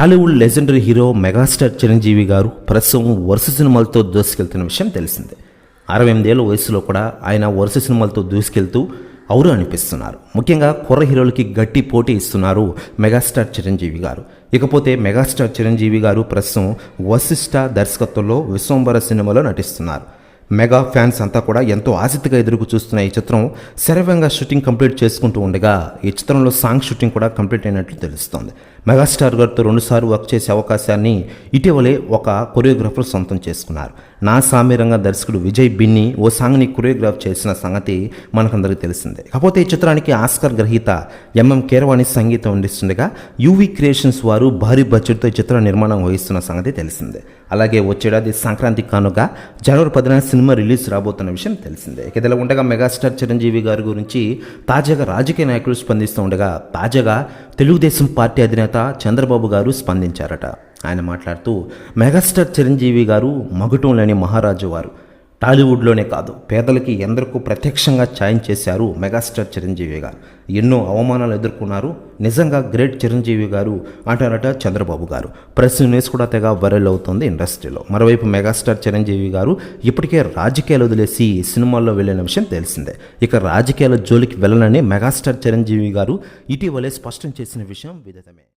Tollywood legendary hero megastar Chiranjeevi garu ప్రస్తుతం వరుస సినిమాలతో దూసుకెళ్తున్న విషయం తెలిసిందే. అరవై ఎనిమిదేళ్ళ వయసులో కూడా ఆయన వరుస సినిమాలతో దూసుకెళ్తూ అవురు అనిపిస్తున్నారు. ముఖ్యంగా కుర్ర హీరోలకి గట్టి పోటీ ఇస్తున్నారు మెగాస్టార్ చిరంజీవి గారు. ఇకపోతే మెగాస్టార్ చిరంజీవి గారు ప్రస్తుతం వశిష్ఠ దర్శకత్వంలో విశ్వంబర సినిమాలో నటిస్తున్నారు. మెగా ఫ్యాన్స్ అంతా కూడా ఎంతో ఆసక్తిగా ఎదురుకు చూస్తున్న ఈ చిత్రం శరవేగంగా షూటింగ్ కంప్లీట్ చేసుకుంటూ ఉండగా ఈ చిత్రంలో సాంగ్ షూటింగ్ కూడా కంప్లీట్ అయినట్లు తెలుస్తోంది. మెగాస్టార్ గారితో రెండుసార్లు వర్క్ చేసే అవకాశాన్ని ఇటీవలే ఒక కొరియోగ్రాఫర్ సొంతం చేసుకున్నారు. నా సామీరంగా దర్శకుడు విజయ్ బిన్ని ఓ సాంగ్ని కొరియోగ్రాఫ్ చేసిన సంగతి మనకందరికీ తెలిసిందే. కాకపోతే ఈ చిత్రానికి ఆస్కర్ గ్రహీత ఎంఎం కీరవాణి సంగీతం అందిస్తుండగా యూవి క్రియేషన్స్ వారు భారీ బడ్జెట్తో చిత్ర నిర్మాణం వహిస్తున్న సంగతి తెలిసిందే. అలాగే వచ్చేడాది సంక్రాంతి కానుక జనవరి పదిన సినిమా రిలీజ్ రాబోతున్న విషయం తెలిసిందే. ఇక ఉండగా మెగాస్టార్ చిరంజీవి గారి గురించి తాజాగా రాజకీయ నాయకులు స్పందిస్తూ ఉండగా తాజాగా తెలుగుదేశం పార్టీ అధినేత చంద్రబాబు గారు స్పందించారట. ఆయన మాట్లాడుతూ మెగాస్టార్ చిరంజీవి గారు మగుటం లేని మహారాజు వారు. టాలీవుడ్లోనే కాదు పేదలకి ఎందరికూ ప్రత్యక్షంగా ఛాయం చేశారు మెగాస్టార్ చిరంజీవి గారు. ఎన్నో అవమానాలు ఎదుర్కొన్నారు. నిజంగా గ్రేట్ చిరంజీవి గారు అంటారట చంద్రబాబు గారు. ప్రెస్ న్యూస్ కూడా తెగ వైరల్ అవుతుంది ఇండస్ట్రీలో. మరోవైపు మెగాస్టార్ చిరంజీవి గారు ఇప్పటికే రాజకీయాలు వదిలేసి సినిమాల్లో వెళ్ళిన విషయం తెలిసిందే. ఇక రాజకీయాల జోలికి వెళ్ళనని మెగాస్టార్ చిరంజీవి గారు ఇటీవలే స్పష్టం చేసిన విషయం విదితమే.